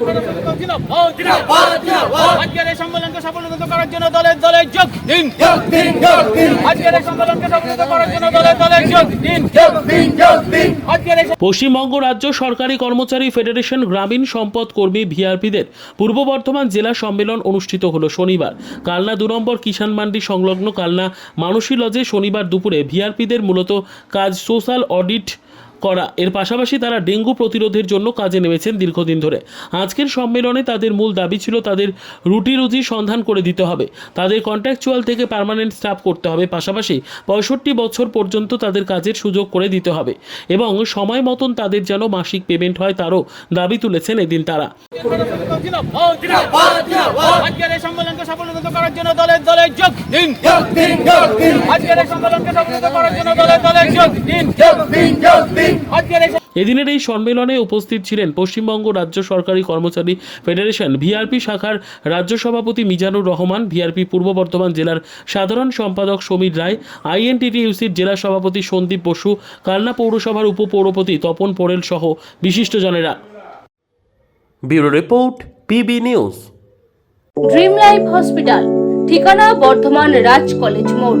জিন্দাবাদ, জিন্দাবাদ। আজকের এই সম্মেলনকে সফলতা করার জন্য দলের দলের যোগ দিন। আজকের এই সম্মেলনকে সফলতা করার জন্য দলের দলের যোগ দিন। পশ্চিমবঙ্গ রাজ্য সরকারি কর্মচারী ফেডারেশন গ্রামীণ সম্পদ কর্মী ভিআরপিদের পূর্ব বর্ধমান জেলা সম্মেলন অনুষ্ঠিত হলো শনিবার। কালনা দু নম্বর কিষাণ মান্ডি সংলগ্ন কালনা মানসী লজে শনিবার দুপুরে ভিআরপিদের মূলত কাজ সোশ্যাল অডিট করা। এর পাশাপাশি তারা ডেঙ্গু প্রতিরোধের জন্য কাজে নেমেছেন দীর্ঘদিন ধরে। আজকের সম্মেলনে তাদের মূল দাবি ছিল তাদের রুটি রুজি সন্ধান করে দিতে হবে। তাদের কন্ট্রাকচুয়াল থেকে পার্মানেন্ট স্টাফ করতে হবে। পাশাপাশি পঁয়ষট্টি বছর পর্যন্ত তাদের কাজের সুযোগ করে দিতে হবে এবং সময় মতন তাদের যেন মাসিক পেমেন্ট হয় তারও দাবি তুলেছেন এদিন তারা। আজকের এই সম্মেলনকে সফলতা করার জন্য দলের দলের যোগ দিন। আজকের এই সম্মেলনকে সফলতা করার জন্য দলের দলের যোগ দিন। আজকের এই এদিনের এই সম্মেলনে উপস্থিত ছিলেন পশ্চিমবঙ্গ রাজ্য সরকারি কর্মচারী ফেডারেশন ভিআরপি শাখার রাজ্য সভাপতি মিজানুর রহমান ভিআরপি পূর্ব বর্ধমান জেলার সাধারণ সম্পাদক সমীর রায় আইএনটিটিইউসির জেলা সভাপতি সন্দীপ বসু কালনা পৌরসভার উপপৌরপতি তপন পোড়েল সহ বিশিষ্টজনেরা। Bureau report PB news. Dream life hospital ঠিকানা বর্ধমান রাজ কলেজ মোড়।